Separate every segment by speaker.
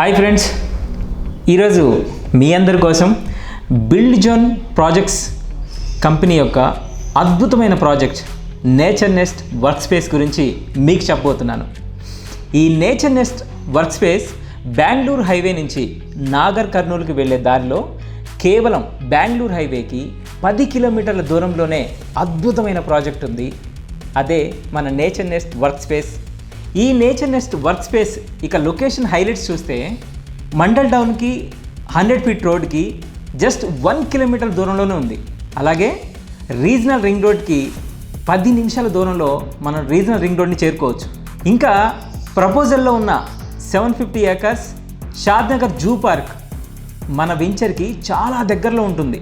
Speaker 1: Hi friends. ఈరోజు మీ అందరి కోసం బిల్డ్ జోన్ ప్రాజెక్ట్స్ కంపెనీ యొక్క అద్భుతమైన project nature nest work space గురించి మీకు చెప్పబోతున్నాను. ఈ nature nest work space Bengaluru highway నుంచి నాగర్ కర్నూలుకి వెళ్ళే దారిలో కేవలం బెంగళూరు హైవేకి పది కిలోమీటర్ల దూరంలోనే అద్భుతమైన ప్రాజెక్ట్ ఉంది. అదే మన నేచర్ నెస్ట్ వర్క్ స్పేస్ ఈ నేచర్ నెస్ట్ వర్క్ స్పేస్ ఇక లొకేషన్ హైలైట్స్ చూస్తే మండల్ టౌన్కి హండ్రెడ్ ఫీట్ రోడ్కి జస్ట్ వన్ కిలోమీటర్ దూరంలోనే ఉంది. అలాగే రీజనల్ రింగ్ రోడ్కి పది నిమిషాల దూరంలో మనం రీజనల్ రింగ్ రోడ్ని చేరుకోవచ్చు. ఇంకా ప్రపోజల్లో ఉన్న seven fifty acres Shadnagar zoo park మన వెంచర్కి చాలా దగ్గరలో ఉంటుంది.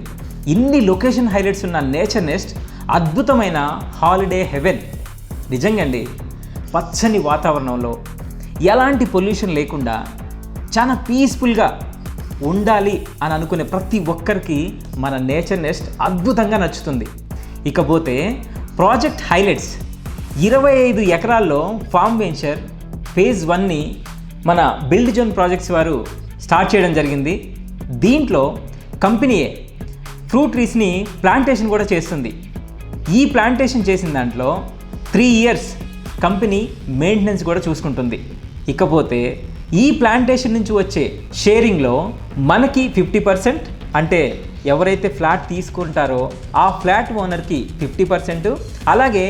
Speaker 1: ఇన్ని లొకేషన్ హైలైట్స్ ఉన్న నేచర్ నెస్ట్ అద్భుతమైన హాలిడే హెవెన్ నిజంగా అండి పచ్చని వాతావరణంలో ఎలాంటి పొల్యూషన్ లేకుండా చాలా పీస్ఫుల్గా ఉండాలి అని అనుకునే ప్రతి ఒక్కరికి మన నేచర్ నెస్ట్ అద్భుతంగా నచ్చుతుంది. ఇకపోతే ప్రాజెక్ట్ హైలైట్స్ ఇరవై ఐదు ఎకరాల్లో ఫామ్ వెంచర్ ఫేజ్ వన్ని మన బిల్డ్ జోన్ ప్రాజెక్ట్స్ వారు స్టార్ట్ చేయడం జరిగింది. దీంట్లో కంపెనీయే ఫ్రూట్ ట్రీస్ని ప్లాంటేషన్ కూడా చేస్తుంది. ఈ ప్లాంటేషన్ చేసిన దాంట్లో త్రీ ఇయర్స్ కంపెనీ మెయింటెనెన్స్ కూడా చూసుకుంటుంది. ఇకపోతే ఈ ప్లాంటేషన్ నుంచి వచ్చే షేరింగ్లో మనకి ఫిఫ్టీ పర్సెంట్ అంటే ఎవరైతే ఫ్లాట్ తీసుకుంటారో ఆ ఫ్లాట్ ఓనర్కి ఫిఫ్టీ పర్సెంట్. అలాగే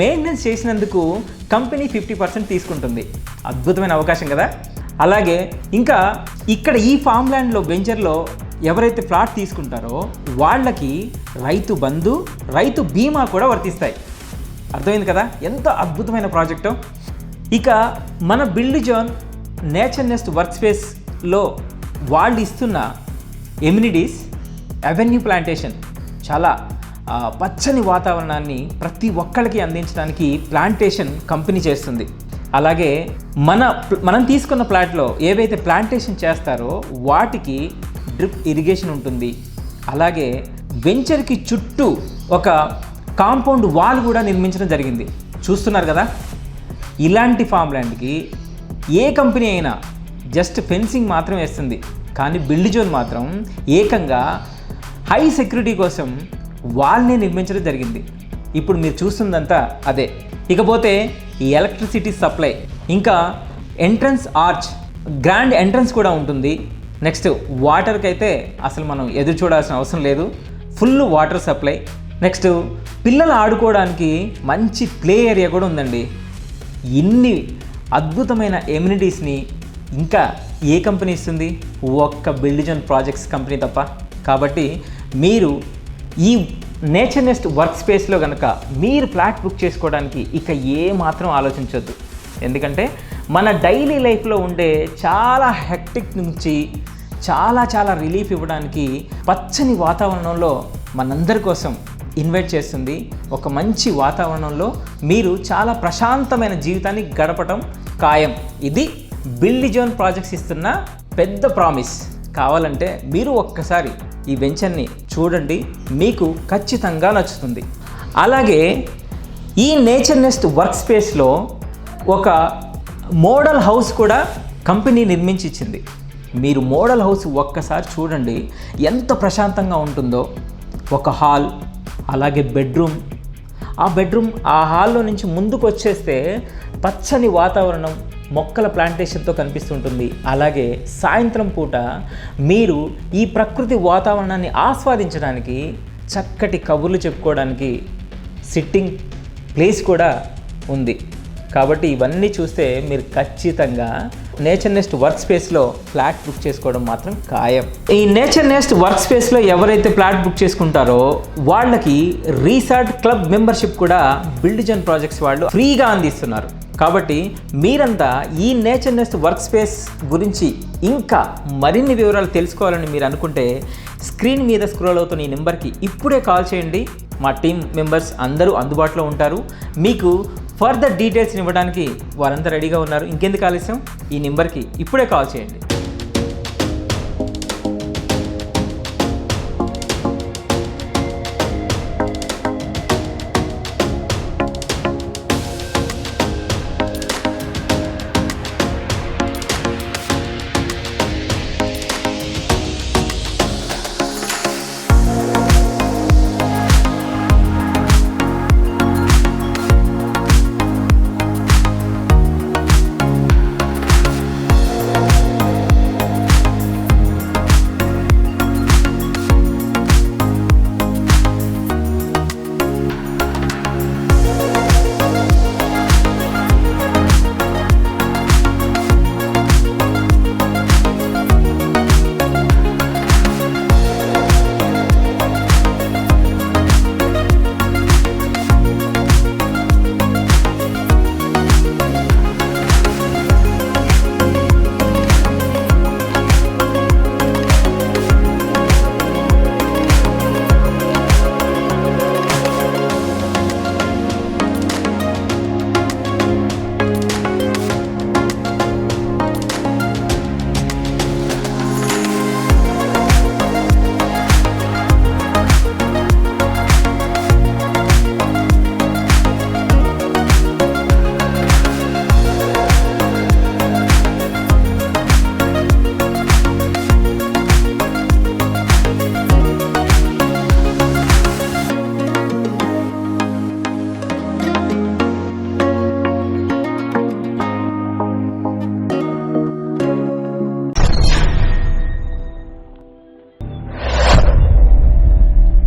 Speaker 1: మెయింటెనెన్స్ చేసినందుకు కంపెనీ ఫిఫ్టీ పర్సెంట్ తీసుకుంటుంది. అద్భుతమైన అవకాశం కదా? అలాగే ఇంకా ఇక్కడ ఈ ఫామ్ ల్యాండ్లో వెంచర్లో ఎవరైతే ఫ్లాట్ తీసుకుంటారో వాళ్ళకి రైతు బంధు రైతు బీమా కూడా వర్తిస్తాయి. అర్థమైంది కదా? ఎంత అద్భుతమైన ప్రాజెక్టు. ఇక మన build zone nature nest work స్పేస్లో వాళ్ళు ఇస్తున్న ఎమ్యూనిటీస్ అవెన్యూ ప్లాంటేషన్ చాలా పచ్చని వాతావరణాన్ని ప్రతి ఒక్కరికి అందించడానికి ప్లాంటేషన్ కంపెనీ చేస్తుంది. అలాగే మన మనం తీసుకున్న ప్లాట్లో ఏవైతే ప్లాంటేషన్ చేస్తారో వాటికి డ్రిప్ ఇరిగేషన్ ఉంటుంది. అలాగే వెంచర్కి చుట్టూ ఒక కాంపౌండ్ వాల్ కూడా నిర్మించడం జరిగింది. చూస్తున్నారు కదా? ఇలాంటి ఫామ్ ల్యాండ్కి ఏ కంపెనీ అయినా జస్ట్ ఫెన్సింగ్ మాత్రం వేస్తుంది. కానీ బిల్డ్ జోన్ మాత్రం ఏకంగా హై సెక్యూరిటీ కోసం వాల్ని నిర్మించడం జరిగింది. ఇప్పుడు మీరు చూస్తుందంతా అదే. ఇకపోతే ఈ ఎలక్ట్రిసిటీ సప్లై ఇంకా ఎంట్రన్స్ ఆర్చ్ గ్రాండ్ ఎంట్రన్స్ కూడా ఉంటుంది. నెక్స్ట్ వాటర్కి అయితే అసలు మనం ఎదురు చూడాల్సిన అవసరం లేదు. ఫుల్ వాటర్ సప్లై నెక్స్ట్ పిల్లలు ఆడుకోవడానికి మంచి ప్లే ఏరియా కూడా ఉందండి. ఇన్ని అద్భుతమైన ఎమ్యూనిటీస్ని ఇంకా ఏ కంపెనీ ఇస్తుంది? ఒక్క బిల్డిజన్ ప్రాజెక్ట్స్ కంపెనీ తప్ప. కాబట్టి మీరు ఈ నేచర్ నెస్ట్ వర్క్ స్పేస్లో కనుక మీరు ఫ్లాట్ బుక్ చేసుకోవడానికి ఇక ఏ మాత్రం ఆలోచించొద్దు. ఎందుకంటే మన డైలీ లైఫ్లో ఉండే చాలా హెక్టిక్ నుంచి చాలా చాలా రిలీఫ్ ఇవ్వడానికి పచ్చని వాతావరణంలో మనందరి కోసం ఇన్వైట్ చేస్తుంది. ఒక మంచి వాతావరణంలో మీరు చాలా ప్రశాంతమైన జీవితాన్ని గడపటం ఖాయం. ఇది బిల్లి జోన్ ప్రాజెక్ట్స్ ఇస్తున్న పెద్ద ప్రామిస్ కావాలంటే మీరు ఒక్కసారి ఈ వెంచర్ని చూడండి. మీకు ఖచ్చితంగా నచ్చుతుంది. అలాగే ఈ నేచర్ నెస్ట్ వర్క్ స్పేస్లో ఒక మోడల్ హౌస్ కూడా కంపెనీ నిర్మించిచ్చింది. మీరు మోడల్ హౌస్ ఒక్కసారి చూడండి. ఎంత ప్రశాంతంగా ఉంటుందో. ఒక హాల్ అలాగే బెడ్రూమ్. ఆ బెడ్రూమ్ ఆ హాల్లో నుంచి ముందుకు వచ్చేస్తే పచ్చని వాతావరణం మొక్కల ప్లాంటేషన్తో కనిపిస్తుంటుంది. అలాగే సాయంత్రం పూట మీరు ఈ ప్రకృతి వాతావరణాన్ని ఆస్వాదించడానికి చక్కటి కబుర్లు చెప్పుకోవడానికి సిట్టింగ్ ప్లేస్ కూడా ఉంది. కాబట్టి ఇవన్నీ చూస్తే మీరు ఖచ్చితంగా నేచర్ నెస్ట్ వర్క్ స్పేస్లో ఫ్లాట్ బుక్ చేసుకోవడం మాత్రం ఖాయం. ఈ నేచర్ నెస్ట్ వర్క్ స్పేస్లో ఎవరైతే ఫ్లాట్ బుక్ చేసుకుంటారో వాళ్ళకి రీసార్ట్ క్లబ్ మెంబర్షిప్ కూడా బిల్డ్ జన్ ప్రాజెక్ట్స్ వాళ్ళు ఫ్రీగా అందిస్తున్నారు. కాబట్టి మీరంతా ఈ నేచర్ నెస్ట్ వర్క్ స్పేస్ గురించి ఇంకా మరిన్ని వివరాలు తెలుసుకోవాలని మీరు అనుకుంటే స్క్రీన్ మీద స్క్రోల్ అవుతున్న ఈ నెంబర్కి ఇప్పుడే కాల్ చేయండి. మా టీం మెంబర్స్ అందరూ అందుబాటులో ఉంటారు. మీకు ఫర్దర్ డీటెయిల్స్ ఇవ్వడానికి వారంతా రెడీగా ఉన్నారు. ఇంకెందుకు ఆలస్యం? ఈ నెంబర్కి ఇప్పుడే కాల్ చేయండి.